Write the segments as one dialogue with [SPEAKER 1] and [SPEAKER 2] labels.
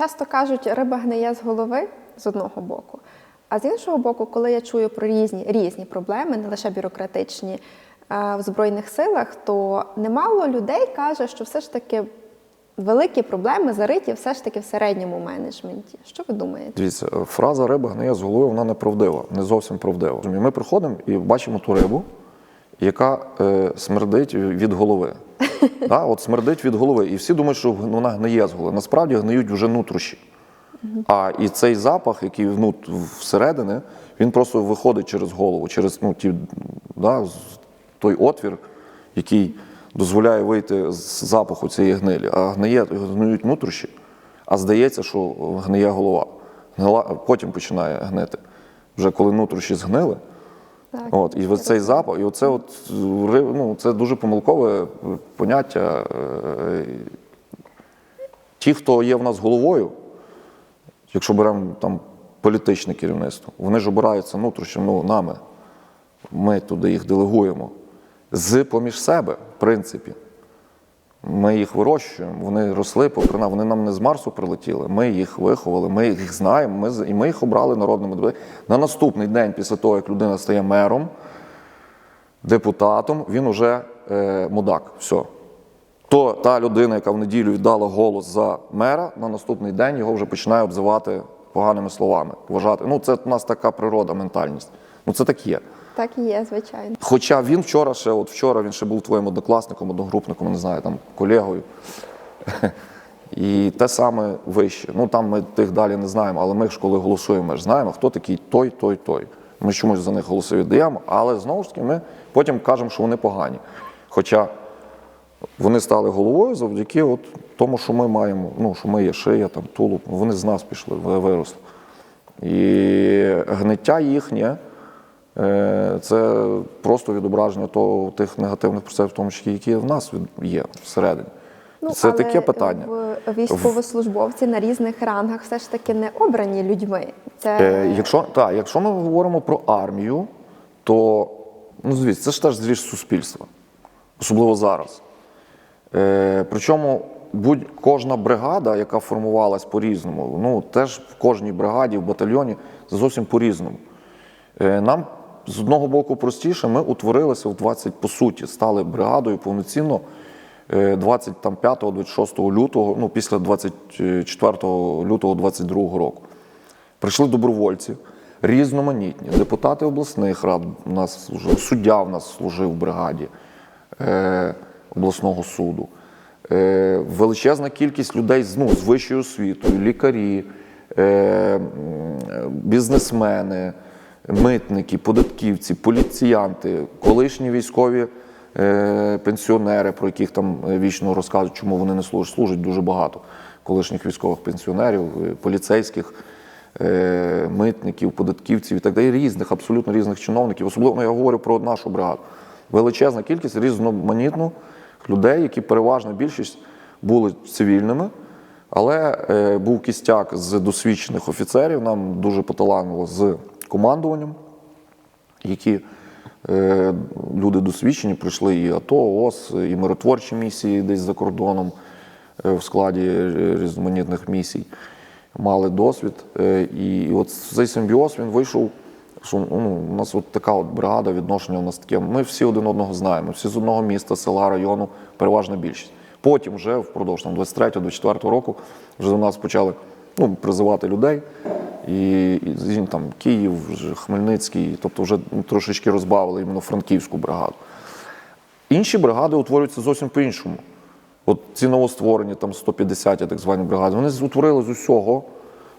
[SPEAKER 1] часто кажуть, риба гниє з голови з одного боку. А з іншого боку, коли я чую про різні, різні проблеми, не лише бюрократичні е, в Збройних силах, то немало людей каже, що все ж таки великі проблеми зариті все ж таки в середньому менеджменті. Що ви думаєте?
[SPEAKER 2] Дивіться, фраза риба гниє з голови, вона неправдива, не зовсім правдива. Ми приходимо і бачимо ту рибу, яка е, смердить від голови. Да, от смердить від голови. І всі думають, що вона гниє з голови. Насправді гниють вже нутрощі. А і цей запах, який ну, всередини, він просто виходить через голову, через ну, ті, да, той отвір, який дозволяє вийти з запаху цієї гнилі. А гниє, гниють нутрощі, а здається, що гниє голова. Потім починає гнити. Вже коли нутрощі згнили,
[SPEAKER 1] Так.
[SPEAKER 2] От, і ось цей запах, і оце от, ну, це дуже помилкове поняття. Е, Ті, хто є в нас головою, якщо беремо там політичне керівництво, вони ж обираються внутрішньо ну, нами. Ми туди їх делегуємо. З поміж себе, в принципі. Ми їх вирощуємо, вони росли попри вони нам не з Марсу прилетіли. Ми їх виховали, ми їх знаємо, ми, і ми їх обрали народними депутатами. На наступний день, після того, як людина стає мером, депутатом, він уже е, мудак. Все. То та людина, яка в неділю віддала голос за мера, на наступний день його вже починає обзивати поганими словами. Вважати. Ну, це в нас така природа, ментальність. Ну, це так є.
[SPEAKER 1] Так і є, звичайно.
[SPEAKER 2] Хоча він вчора ще, от вчора він ще був твоїм однокласником, одногрупником, не знаю, там колегою. І те саме вище. Ну там ми тих далі не знаємо, але ми ж коли голосуємо, ми ж знаємо, хто такий той, той, той. Ми чомусь за них голоси віддаємо, але знову ж таки ми потім кажемо, що вони погані. Хоча вони стали головою завдяки от тому, що ми маємо, ну, що ми є шия, там, тулуб, вони з нас пішли, виросли. І гниття їхнє це просто відображення того, тих негативних процесів, в тому числі, які в нас є всередині. це
[SPEAKER 1] Ну, але
[SPEAKER 2] таке питання.
[SPEAKER 1] В військовослужбовці на різних рангах все ж таки не обрані людьми. Це
[SPEAKER 2] Е, якщо, так, якщо ми говоримо про армію, то ну, звісно, це ж теж звіж суспільства, особливо зараз. Е, причому будь кожна бригада, яка формувалась по-різному, ну теж в кожній бригаді, в батальйоні це зовсім по-різному. Е, нам з одного боку простіше, ми утворилися в 20, по суті, стали бригадою повноцінно е, 25-26 лютого, ну після 24 лютого 22 року. Прийшли добровольці, різноманітні, депутати обласних рад, у нас служив, суддя в нас служив в бригаді е, обласного суду. Е, величезна кількість людей ну, з вищою освітою, лікарі, е, бізнесмени, митники, податківці, поліціянти, колишні військові е, пенсіонери, про яких там е, вічно розказують, чому вони не служать. Служать дуже багато колишніх військових пенсіонерів, е, поліцейських митників, податківців і так далі, різних, абсолютно різних чиновників. Особливо я говорю про нашу бригаду. Величезна кількість різноманітну людей, які переважна більшість були цивільними, але е, був кістяк з досвідчених офіцерів. Нам дуже поталанило з командуванням, які е, люди досвідчені, пройшли і АТО, ООС, і миротворчі місії десь за кордоном е, в складі різноманітних місій. Мали досвід. Е, і от цей симбіоз він вийшов. Що ну, у нас от така от бригада, відношення у нас таке. Ми всі один одного знаємо, всі з одного міста, села, району, переважна більшість. Потім, вже впродовж там, 23-24 року, вже до нас почали ну, призивати людей. І, і там, Київ, Хмельницький, тобто вже трошечки розбавили іменно франківську бригаду. Інші бригади утворюються зовсім по-іншому. От ці новостворені, там 150 так звані бригади, вони утворили з усього,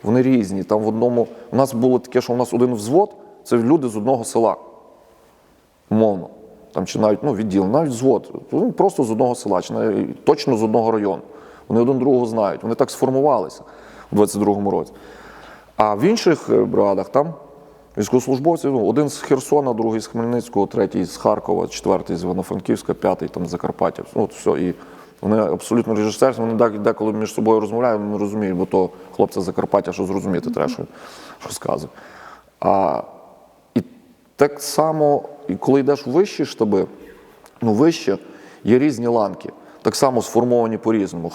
[SPEAKER 2] вони різні. Там в одному, у нас було таке, що у нас один взвод це люди з одного села. Умовно. Там чи навіть ну, відділ, навіть взвод. Вони просто з одного села, чи навіть точно з одного району. Вони один другого знають. Вони так сформувалися у 22-му році. А в інших е, бригадах там військовослужбовці, ну, один з Херсона, другий з Хмельницького, третій з Харкова, четвертий з Івано-Франківська, п'ятий там з Закарпаття. Ну, От все. І вони абсолютно режисерські, вони деколи між собою розмовляють, вони розуміють, бо то хлопця з Закарпаття, що зрозуміти треба, що, що сказує. А, і так само, і коли йдеш в вищі штаби, ну вище є різні ланки, так само сформовані по-різному.